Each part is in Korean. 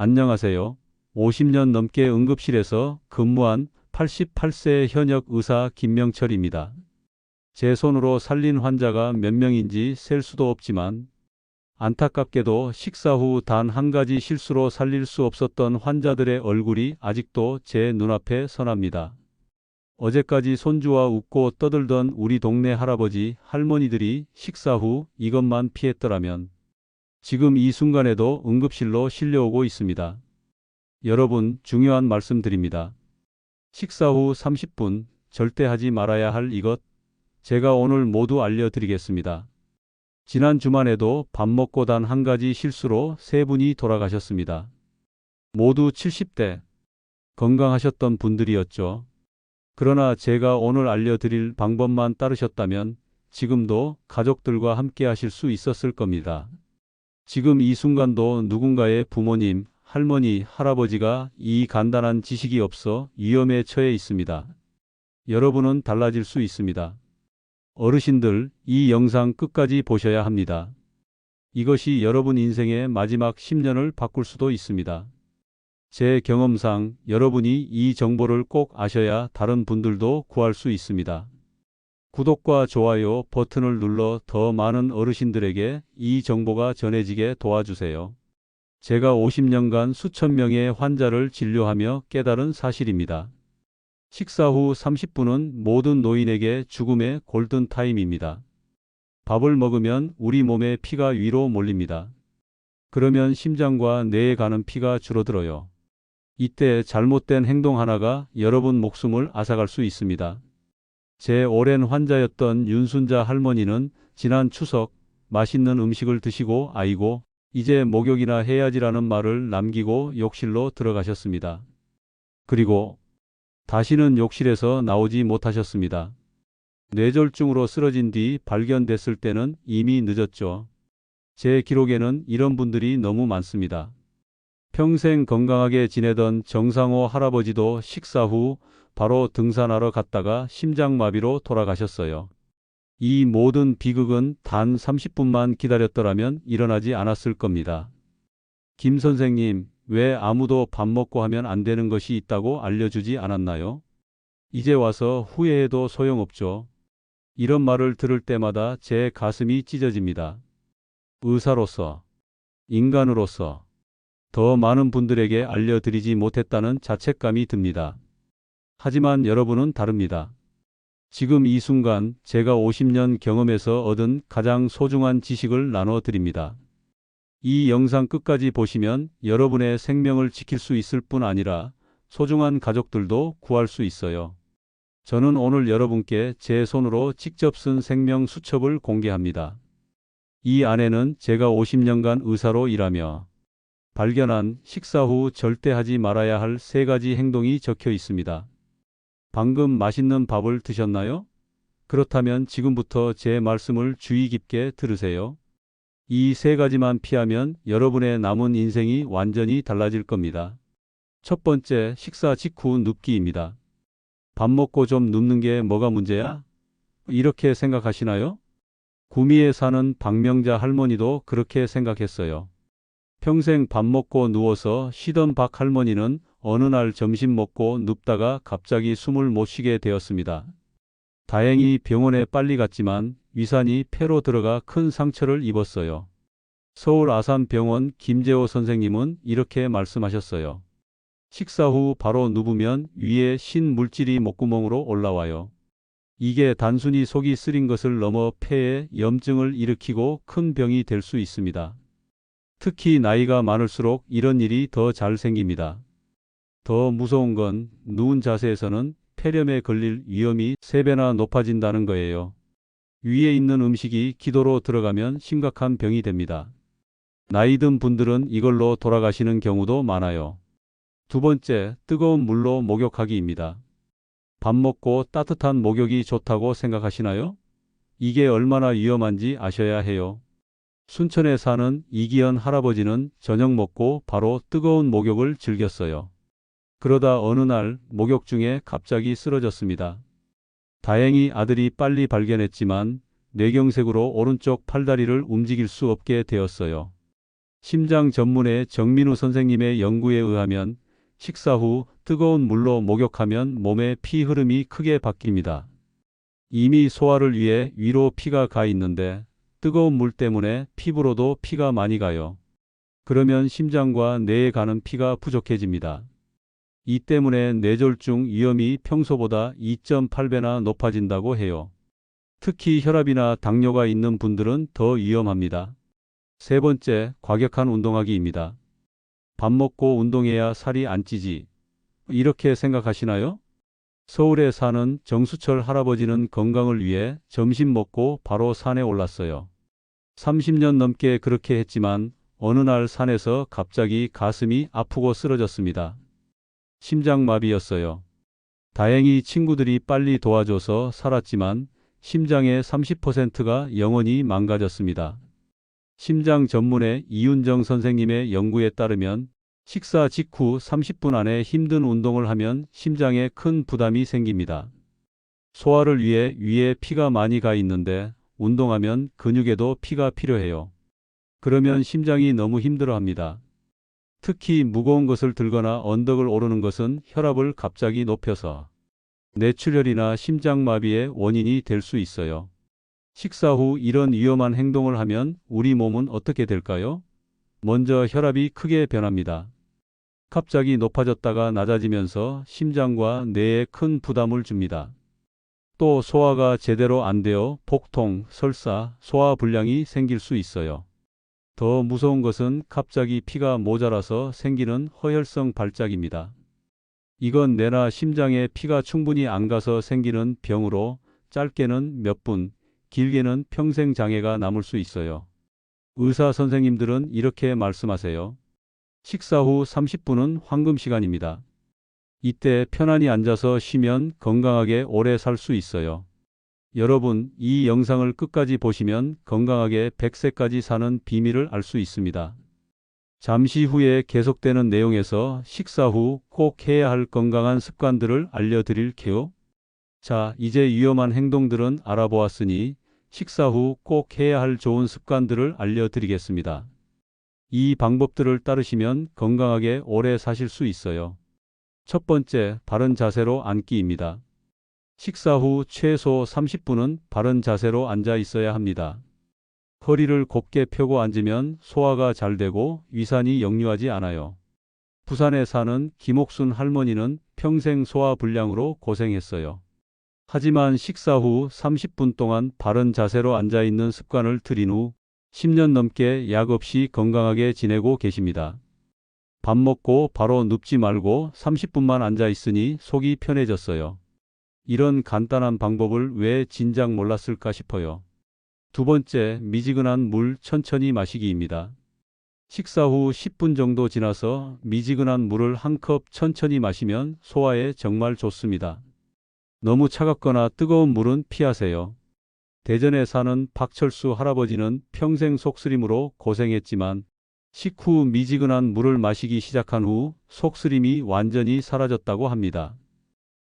안녕하세요. 50년 넘게 응급실에서 근무한 88세 현역 의사 김명철입니다. 제 손으로 살린 환자가 몇 명인지 셀 수도 없지만 안타깝게도 식사 후 단 한 가지 실수로 살릴 수 없었던 환자들의 얼굴이 아직도 제 눈앞에 선합니다. 어제까지 손주와 웃고 떠들던 우리 동네 할아버지, 할머니들이 식사 후 이것만 피했더라면 지금 이 순간에도 응급실로 실려오고 있습니다. 여러분, 중요한 말씀 드립니다. 식사 후 30분 절대 하지 말아야 할 이것 제가 오늘 모두 알려드리겠습니다. 지난 주말에도 밥 먹고 단 한 가지 실수로 세 분이 돌아가셨습니다. 모두 70대 건강하셨던 분들이었죠. 그러나 제가 오늘 알려드릴 방법만 따르셨다면 지금도 가족들과 함께 하실 수 있었을 겁니다. 지금 이 순간도 누군가의 부모님, 할머니, 할아버지가 이 간단한 지식이 없어 위험에 처해 있습니다. 여러분은 달라질 수 있습니다. 어르신들, 이 영상 끝까지 보셔야 합니다. 이것이 여러분 인생의 마지막 10년을 바꿀 수도 있습니다. 제 경험상 여러분이 이 정보를 꼭 아셔야 다른 분들도 구할 수 있습니다. 구독과 좋아요 버튼을 눌러 더 많은 어르신들에게 이 정보가 전해지게 도와주세요. 제가 50년간 수천 명의 환자를 진료하며 깨달은 사실입니다. 식사 후 30분은 모든 노인에게 죽음의 골든타임입니다. 밥을 먹으면 우리 몸의 피가 위로 몰립니다. 그러면 심장과 뇌에 가는 피가 줄어들어요. 이때 잘못된 행동 하나가 여러분 목숨을 앗아갈 수 있습니다. 제 오랜 환자였던 윤순자 할머니는 지난 추석 맛있는 음식을 드시고 아이고 이제 목욕이나 해야지라는 말을 남기고 욕실로 들어가셨습니다. 그리고 다시는 욕실에서 나오지 못하셨습니다. 뇌졸중으로 쓰러진 뒤 발견됐을 때는 이미 늦었죠. 제 기록에는 이런 분들이 너무 많습니다. 평생 건강하게 지내던 정상호 할아버지도 식사 후 바로 등산하러 갔다가 심장마비로 돌아가셨어요. 이 모든 비극은 단 30분만 기다렸더라면 일어나지 않았을 겁니다. 김 선생님, 왜 아무도 밥 먹고 하면 안 되는 것이 있다고 알려주지 않았나요? 이제 와서 후회해도 소용없죠. 이런 말을 들을 때마다 제 가슴이 찢어집니다. 의사로서, 인간으로서, 더 많은 분들에게 알려드리지 못했다는 자책감이 듭니다. 하지만 여러분은 다릅니다. 지금 이 순간 제가 50년 경험에서 얻은 가장 소중한 지식을 나눠 드립니다. 이 영상 끝까지 보시면 여러분의 생명을 지킬 수 있을 뿐 아니라 소중한 가족들도 구할 수 있어요. 저는 오늘 여러분께 제 손으로 직접 쓴 생명 수첩을 공개합니다. 이 안에는 제가 50년간 의사로 일하며 발견한 식사 후 절대 하지 말아야 할 세 가지 행동이 적혀 있습니다. 방금 맛있는 밥을 드셨나요? 그렇다면 지금부터 제 말씀을 주의 깊게 들으세요. 이 세 가지만 피하면 여러분의 남은 인생이 완전히 달라질 겁니다. 첫 번째, 식사 직후 눕기입니다. 밥 먹고 좀 눕는 게 뭐가 문제야? 이렇게 생각하시나요? 구미에 사는 박명자 할머니도 그렇게 생각했어요. 평생 밥 먹고 누워서 쉬던 박 할머니는 어느 날 점심 먹고 눕다가 갑자기 숨을 못 쉬게 되었습니다. 다행히 병원에 빨리 갔지만 위산이 폐로 들어가 큰 상처를 입었어요. 서울 아산병원 김재호 선생님은 이렇게 말씀하셨어요. 식사 후 바로 누우면 위에 신 물질이 목구멍으로 올라와요. 이게 단순히 속이 쓰린 것을 넘어 폐에 염증을 일으키고 큰 병이 될 수 있습니다. 특히 나이가 많을수록 이런 일이 더 잘 생깁니다. 더 무서운 건 누운 자세에서는 폐렴에 걸릴 위험이 3배나 높아진다는 거예요. 위에 있는 음식이 기도로 들어가면 심각한 병이 됩니다. 나이 든 분들은 이걸로 돌아가시는 경우도 많아요. 두 번째, 뜨거운 물로 목욕하기입니다. 밥 먹고 따뜻한 목욕이 좋다고 생각하시나요? 이게 얼마나 위험한지 아셔야 해요. 순천에 사는 이기현 할아버지는 저녁 먹고 바로 뜨거운 목욕을 즐겼어요. 그러다 어느 날 목욕 중에 갑자기 쓰러졌습니다. 다행히 아들이 빨리 발견했지만 뇌경색으로 오른쪽 팔다리를 움직일 수 없게 되었어요. 심장 전문의 정민우 선생님의 연구에 의하면 식사 후 뜨거운 물로 목욕하면 몸의 피 흐름이 크게 바뀝니다. 이미 소화를 위해 위로 피가 가 있는데 뜨거운 물 때문에 피부로도 피가 많이 가요. 그러면 심장과 뇌에 가는 피가 부족해집니다. 이 때문에 뇌졸중 위험이 평소보다 2.8배나 높아진다고 해요. 특히 혈압이나 당뇨가 있는 분들은 더 위험합니다. 세 번째, 과격한 운동하기입니다. 밥 먹고 운동해야 살이 안 찌지. 이렇게 생각하시나요? 서울에 사는 정수철 할아버지는 건강을 위해 점심 먹고 바로 산에 올랐어요. 30년 넘게 그렇게 했지만 어느 날 산에서 갑자기 가슴이 아프고 쓰러졌습니다. 심장마비였어요. 다행히 친구들이 빨리 도와줘서 살았지만 심장의 30%가 영원히 망가졌습니다. 심장 전문의 이윤정 선생님의 연구에 따르면 식사 직후 30분 안에 힘든 운동을 하면 심장에 큰 부담이 생깁니다. 소화를 위해 위에 피가 많이 가 있는데 운동하면 근육에도 피가 필요해요. 그러면 심장이 너무 힘들어 합니다. 특히 무거운 것을 들거나 언덕을 오르는 것은 혈압을 갑자기 높여서 뇌출혈이나 심장마비의 원인이 될 수 있어요. 식사 후 이런 위험한 행동을 하면 우리 몸은 어떻게 될까요? 먼저 혈압이 크게 변합니다. 갑자기 높아졌다가 낮아지면서 심장과 뇌에 큰 부담을 줍니다. 또 소화가 제대로 안 되어 복통, 설사, 소화불량이 생길 수 있어요. 더 무서운 것은 갑자기 피가 모자라서 생기는 허혈성 발작입니다. 이건 뇌나 심장에 피가 충분히 안 가서 생기는 병으로 짧게는 몇 분, 길게는 평생 장애가 남을 수 있어요. 의사 선생님들은 이렇게 말씀하세요. 식사 후 30분은 황금 시간입니다. 이때 편안히 앉아서 쉬면 건강하게 오래 살 수 있어요. 여러분, 이 영상을 끝까지 보시면 건강하게 100세까지 사는 비밀을 알 수 있습니다. 잠시 후에 계속되는 내용에서 식사 후 꼭 해야 할 건강한 습관들을 알려드릴게요. 자, 이제 위험한 행동들은 알아보았으니 식사 후 꼭 해야 할 좋은 습관들을 알려드리겠습니다. 이 방법들을 따르시면 건강하게 오래 사실 수 있어요. 첫 번째, 바른 자세로 앉기입니다. 식사 후 최소 30분은 바른 자세로 앉아 있어야 합니다. 허리를 곱게 펴고 앉으면 소화가 잘 되고 위산이 역류하지 않아요. 부산에 사는 김옥순 할머니는 평생 소화불량으로 고생했어요. 하지만 식사 후 30분 동안 바른 자세로 앉아 있는 습관을 들인 후 10년 넘게 약 없이 건강하게 지내고 계십니다. 밥 먹고 바로 눕지 말고 30분만 앉아 있으니 속이 편해졌어요. 이런 간단한 방법을 왜 진작 몰랐을까 싶어요. 두 번째, 미지근한 물 천천히 마시기입니다. 식사 후 10분 정도 지나서 미지근한 물을 한 컵 천천히 마시면 소화에 정말 좋습니다. 너무 차갑거나 뜨거운 물은 피하세요. 대전에 사는 박철수 할아버지는 평생 속쓰림으로 고생했지만 식후 미지근한 물을 마시기 시작한 후 속쓰림이 완전히 사라졌다고 합니다.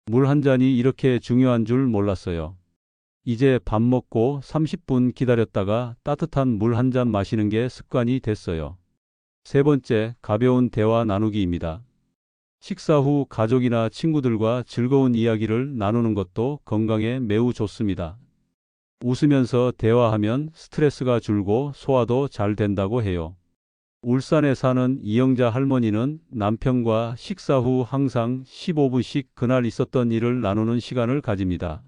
물 한 잔이 이렇게 중요한 줄 몰랐어요. 이제 밥 먹고 30분 기다렸다가 따뜻한 물 한 잔 마시는 게 습관이 됐어요. 세 번째, 가벼운 대화 나누기입니다. 식사 후 가족이나 친구들과 즐거운 이야기를 나누는 것도 건강에 매우 좋습니다. 웃으면서 대화하면 스트레스가 줄고 소화도 잘 된다고 해요. 울산에 사는 이영자 할머니는 남편과 식사 후 항상 15분씩 그날 있었던 일을 나누는 시간을 가집니다.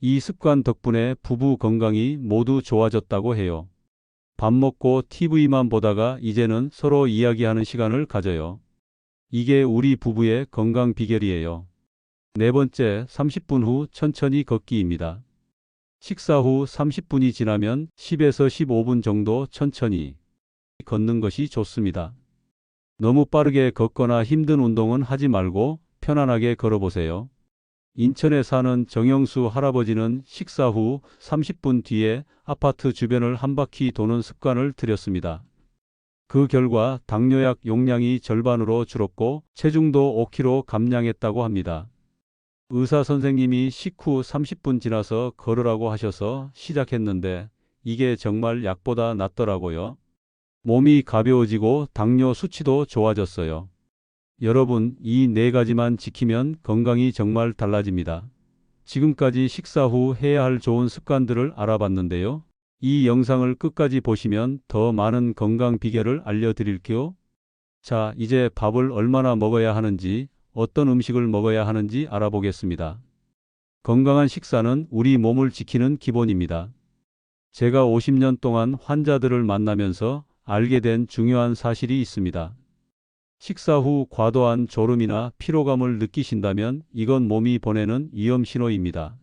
이 습관 덕분에 부부 건강이 모두 좋아졌다고 해요. 밥 먹고 TV만 보다가 이제는 서로 이야기하는 시간을 가져요. 이게 우리 부부의 건강 비결이에요. 네 번째, 30분 후 천천히 걷기입니다. 식사 후 30분이 지나면 10에서 15분 정도 천천히 걷는 것이 좋습니다. 너무 빠르게 걷거나 힘든 운동은 하지 말고 편안하게 걸어보세요. 인천에 사는 정영수 할아버지는 식사 후 30분 뒤에 아파트 주변을 한 바퀴 도는 습관을 들였습니다. 그 결과 당뇨약 용량이 절반으로 줄었고 체중도 5kg 감량했다고 합니다. 의사 선생님이 식후 30분 지나서 걸으라고 하셔서 시작했는데 이게 정말 약보다 낫더라고요. 몸이 가벼워지고 당뇨 수치도 좋아졌어요. 여러분, 이 네 가지만 지키면 건강이 정말 달라집니다. 지금까지 식사 후 해야 할 좋은 습관들을 알아봤는데요. 이 영상을 끝까지 보시면 더 많은 건강 비결을 알려드릴게요. 자, 이제 밥을 얼마나 먹어야 하는지, 어떤 음식을 먹어야 하는지 알아보겠습니다. 건강한 식사는 우리 몸을 지키는 기본입니다. 제가 50년 동안 환자들을 만나면서 알게 된 중요한 사실이 있습니다. 식사 후 과도한 졸음이나 피로감을 느끼신다면 이건 몸이 보내는 위험 신호입니다.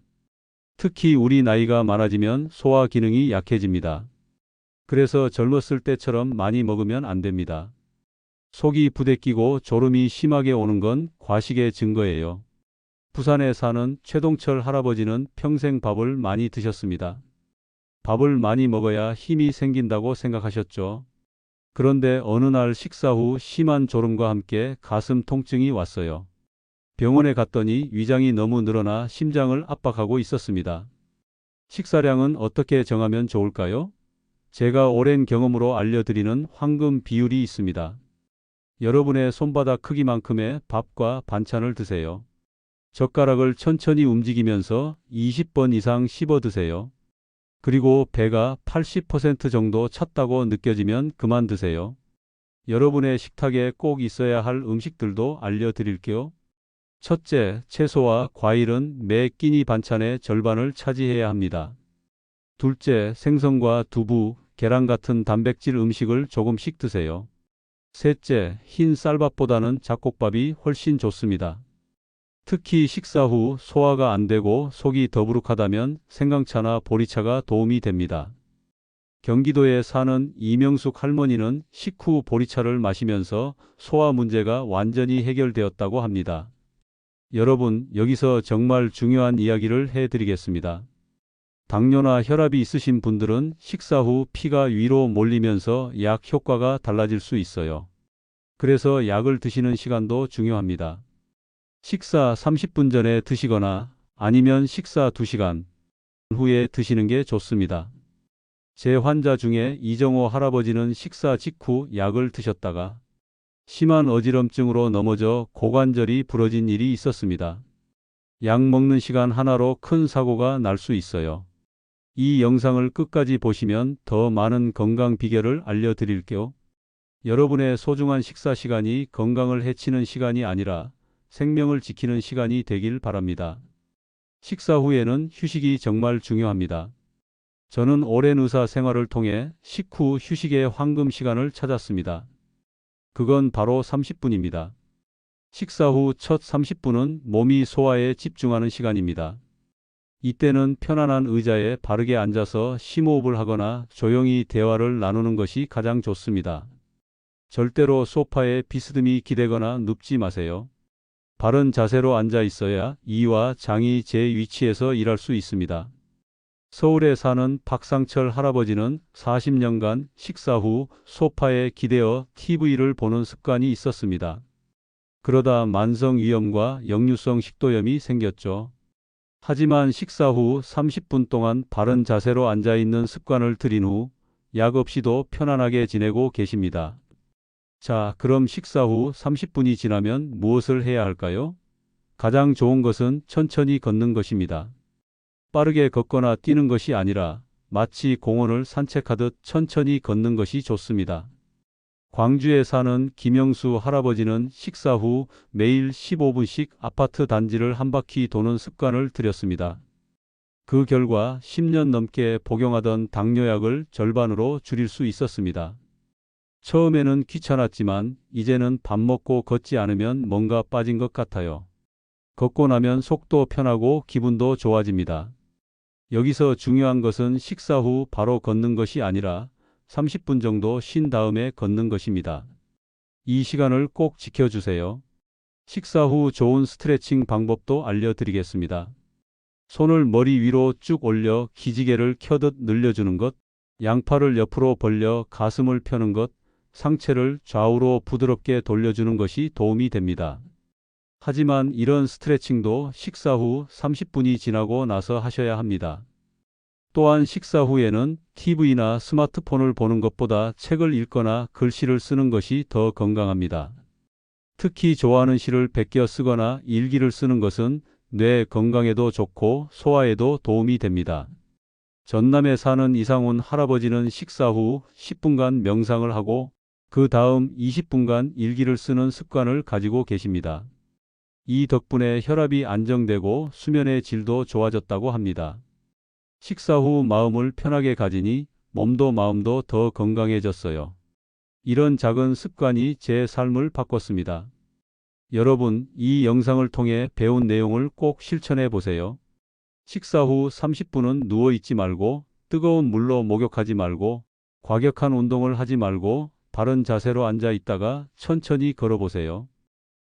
특히 우리 나이가 많아지면 소화 기능이 약해집니다. 그래서 젊었을 때처럼 많이 먹으면 안 됩니다. 속이 부대끼고 졸음이 심하게 오는 건 과식의 증거예요. 부산에 사는 최동철 할아버지는 평생 밥을 많이 드셨습니다. 밥을 많이 먹어야 힘이 생긴다고 생각하셨죠. 그런데 어느 날 식사 후 심한 졸음과 함께 가슴 통증이 왔어요. 병원에 갔더니 위장이 너무 늘어나 심장을 압박하고 있었습니다. 식사량은 어떻게 정하면 좋을까요? 제가 오랜 경험으로 알려드리는 황금 비율이 있습니다. 여러분의 손바닥 크기만큼의 밥과 반찬을 드세요. 젓가락을 천천히 움직이면서 20번 이상 씹어 드세요. 그리고 배가 80% 정도 찼다고 느껴지면 그만 드세요. 여러분의 식탁에 꼭 있어야 할 음식들도 알려드릴게요. 첫째, 채소와 과일은 매 끼니 반찬의 절반을 차지해야 합니다. 둘째, 생선과 두부, 계란 같은 단백질 음식을 조금씩 드세요. 셋째, 흰 쌀밥보다는 잡곡밥이 훨씬 좋습니다. 특히 식사 후 소화가 안 되고 속이 더부룩하다면 생강차나 보리차가 도움이 됩니다. 경기도에 사는 이명숙 할머니는 식후 보리차를 마시면서 소화 문제가 완전히 해결되었다고 합니다. 여러분, 여기서 정말 중요한 이야기를 해드리겠습니다. 당뇨나 혈압이 있으신 분들은 식사 후 피가 위로 몰리면서 약 효과가 달라질 수 있어요. 그래서 약을 드시는 시간도 중요합니다. 식사 30분 전에 드시거나 아니면 식사 2시간 후에 드시는 게 좋습니다. 제 환자 중에 이정호 할아버지는 식사 직후 약을 드셨다가 심한 어지럼증으로 넘어져 고관절이 부러진 일이 있었습니다. 약 먹는 시간 하나로 큰 사고가 날 수 있어요. 이 영상을 끝까지 보시면 더 많은 건강 비결을 알려드릴게요. 여러분의 소중한 식사 시간이 건강을 해치는 시간이 아니라 생명을 지키는 시간이 되길 바랍니다. 식사 후에는 휴식이 정말 중요합니다. 저는 오랜 의사 생활을 통해 식후 휴식의 황금 시간을 찾았습니다. 그건 바로 30분입니다. 식사 후 첫 30분은 몸이 소화에 집중하는 시간입니다. 이때는 편안한 의자에 바르게 앉아서 심호흡을 하거나 조용히 대화를 나누는 것이 가장 좋습니다. 절대로 소파에 비스듬히 기대거나 눕지 마세요. 바른 자세로 앉아 있어야 이와 장이 제 위치에서 일할 수 있습니다. 서울에 사는 박상철 할아버지는 40년간 식사 후 소파에 기대어 TV를 보는 습관이 있었습니다. 그러다 만성 위염과 역류성 식도염이 생겼죠. 하지만 식사 후 30분 동안 바른 자세로 앉아 있는 습관을 들인 후 약 없이도 편안하게 지내고 계십니다. 자, 그럼 식사 후 30분이 지나면 무엇을 해야 할까요? 가장 좋은 것은 천천히 걷는 것입니다. 빠르게 걷거나 뛰는 것이 아니라 마치 공원을 산책하듯 천천히 걷는 것이 좋습니다. 광주에 사는 김영수 할아버지는 식사 후 매일 15분씩 아파트 단지를 한 바퀴 도는 습관을 들였습니다. 그 결과 10년 넘게 복용하던 당뇨약을 절반으로 줄일 수 있었습니다. 처음에는 귀찮았지만 이제는 밥 먹고 걷지 않으면 뭔가 빠진 것 같아요. 걷고 나면 속도 편하고 기분도 좋아집니다. 여기서 중요한 것은 식사 후 바로 걷는 것이 아니라 30분 정도 쉰 다음에 걷는 것입니다. 이 시간을 꼭 지켜주세요. 식사 후 좋은 스트레칭 방법도 알려드리겠습니다. 손을 머리 위로 쭉 올려 기지개를 켜듯 늘려주는 것, 양팔을 옆으로 벌려 가슴을 펴는 것, 상체를 좌우로 부드럽게 돌려주는 것이 도움이 됩니다. 하지만 이런 스트레칭도 식사 후 30분이 지나고 나서 하셔야 합니다. 또한 식사 후에는 TV나 스마트폰을 보는 것보다 책을 읽거나 글씨를 쓰는 것이 더 건강합니다. 특히 좋아하는 시를 베껴 쓰거나 일기를 쓰는 것은 뇌 건강에도 좋고 소화에도 도움이 됩니다. 전남에 사는 이상훈 할아버지는 식사 후 10분간 명상을 하고 그 다음 20분간 일기를 쓰는 습관을 가지고 계십니다. 이 덕분에 혈압이 안정되고 수면의 질도 좋아졌다고 합니다. 식사 후 마음을 편하게 가지니 몸도 마음도 더 건강해졌어요. 이런 작은 습관이 제 삶을 바꿨습니다. 여러분, 이 영상을 통해 배운 내용을 꼭 실천해 보세요. 식사 후 30분은 누워 있지 말고 뜨거운 물로 목욕하지 말고 과격한 운동을 하지 말고 바른 자세로 앉아 있다가 천천히 걸어 보세요.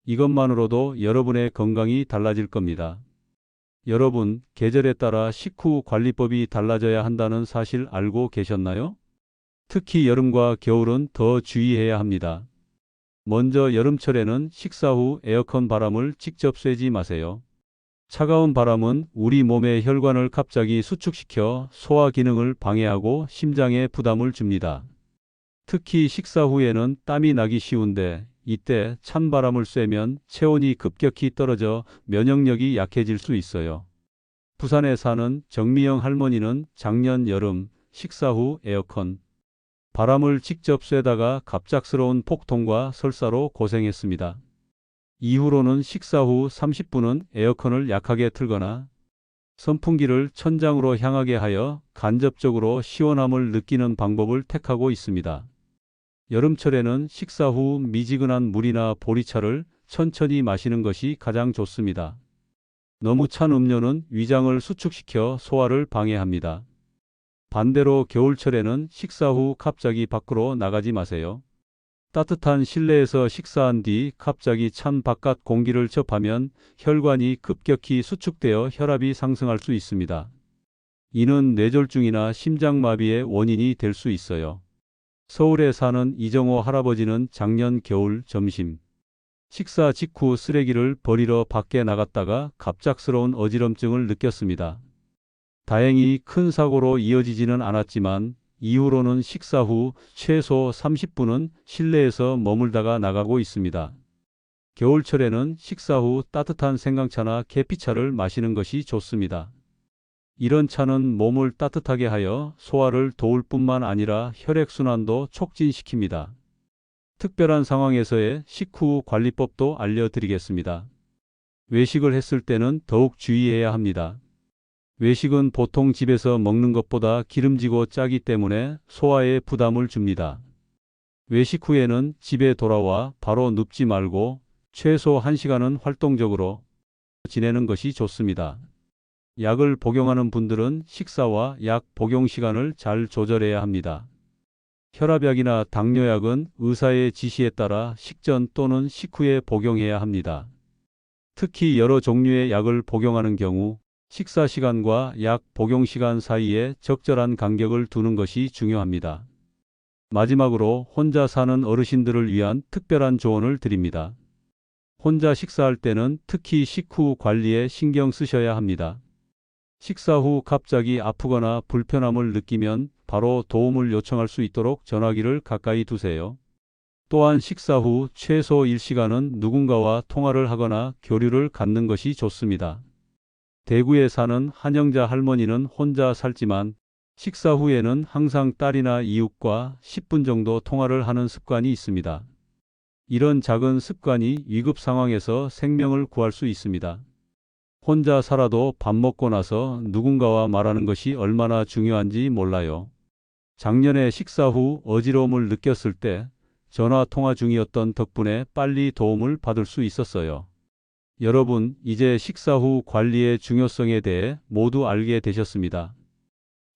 이것만으로도 여러분의 건강이 달라질 겁니다. 여러분, 계절에 따라 식후 관리법이 달라져야 한다는 사실 알고 계셨나요? 특히 여름과 겨울은 더 주의해야 합니다. 먼저 여름철에는 식사 후 에어컨 바람을 직접 쐬지 마세요. 차가운 바람은 우리 몸의 혈관을 갑자기 수축시켜 소화 기능을 방해하고 심장에 부담을 줍니다. 특히 식사 후에는 땀이 나기 쉬운데 이때 찬바람을 쐬면 체온이 급격히 떨어져 면역력이 약해질 수 있어요. 부산에 사는 정미영 할머니는 작년 여름 식사 후 에어컨 바람을 직접 쐬다가 갑작스러운 폭통과 설사로 고생했습니다. 이후로는 식사 후 30분은 에어컨을 약하게 틀거나 선풍기를 천장으로 향하게 하여 간접적으로 시원함을 느끼는 방법을 택하고 있습니다. 여름철에는 식사 후 미지근한 물이나 보리차를 천천히 마시는 것이 가장 좋습니다. 너무 찬 음료는 위장을 수축시켜 소화를 방해합니다. 반대로 겨울철에는 식사 후 갑자기 밖으로 나가지 마세요. 따뜻한 실내에서 식사한 뒤 갑자기 찬 바깥 공기를 접하면 혈관이 급격히 수축되어 혈압이 상승할 수 있습니다. 이는 뇌졸중이나 심장마비의 원인이 될 수 있어요. 서울에 사는 이정호 할아버지는 작년 겨울 점심 식사 직후 쓰레기를 버리러 밖에 나갔다가 갑작스러운 어지럼증을 느꼈습니다. 다행히 큰 사고로 이어지지는 않았지만 이후로는 식사 후 최소 30분은 실내에서 머물다가 나가고 있습니다. 겨울철에는 식사 후 따뜻한 생강차나 계피차를 마시는 것이 좋습니다. 이런 차는 몸을 따뜻하게 하여 소화를 도울 뿐만 아니라 혈액순환도 촉진시킵니다. 특별한 상황에서의 식후 관리법도 알려드리겠습니다. 외식을 했을 때는 더욱 주의해야 합니다. 외식은 보통 집에서 먹는 것보다 기름지고 짜기 때문에 소화에 부담을 줍니다. 외식 후에는 집에 돌아와 바로 눕지 말고 최소 1시간은 활동적으로 지내는 것이 좋습니다. 약을 복용하는 분들은 식사와 약 복용 시간을 잘 조절해야 합니다. 혈압약이나 당뇨약은 의사의 지시에 따라 식전 또는 식후에 복용해야 합니다. 특히 여러 종류의 약을 복용하는 경우 식사 시간과 약 복용 시간 사이에 적절한 간격을 두는 것이 중요합니다. 마지막으로 혼자 사는 어르신들을 위한 특별한 조언을 드립니다. 혼자 식사할 때는 특히 식후 관리에 신경 쓰셔야 합니다. 식사 후 갑자기 아프거나 불편함을 느끼면 바로 도움을 요청할 수 있도록 전화기를 가까이 두세요. 또한 식사 후 최소 1시간은 누군가와 통화를 하거나 교류를 갖는 것이 좋습니다. 대구에 사는 한영자 할머니는 혼자 살지만 식사 후에는 항상 딸이나 이웃과 10분 정도 통화를 하는 습관이 있습니다. 이런 작은 습관이 위급 상황에서 생명을 구할 수 있습니다. 혼자 살아도 밥 먹고 나서 누군가와 말하는 것이 얼마나 중요한지 몰라요. 작년에 식사 후 어지러움을 느꼈을 때 전화 통화 중이었던 덕분에 빨리 도움을 받을 수 있었어요. 여러분, 이제 식사 후 관리의 중요성에 대해 모두 알게 되셨습니다.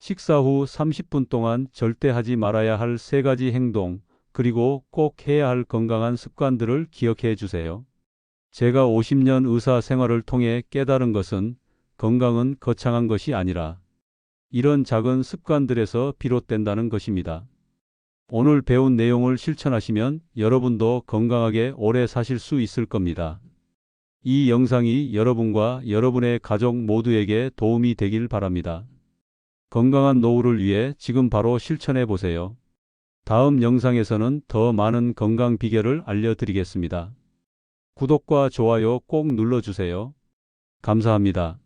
식사 후 30분 동안 절대 하지 말아야 할 세 가지 행동, 그리고 꼭 해야 할 건강한 습관들을 기억해 주세요. 제가 50년 의사 생활을 통해 깨달은 것은 건강은 거창한 것이 아니라 이런 작은 습관들에서 비롯된다는 것입니다. 오늘 배운 내용을 실천하시면 여러분도 건강하게 오래 사실 수 있을 겁니다. 이 영상이 여러분과 여러분의 가족 모두에게 도움이 되길 바랍니다. 건강한 노후를 위해 지금 바로 실천해 보세요. 다음 영상에서는 더 많은 건강 비결을 알려드리겠습니다. 구독과 좋아요 꼭 눌러주세요. 감사합니다.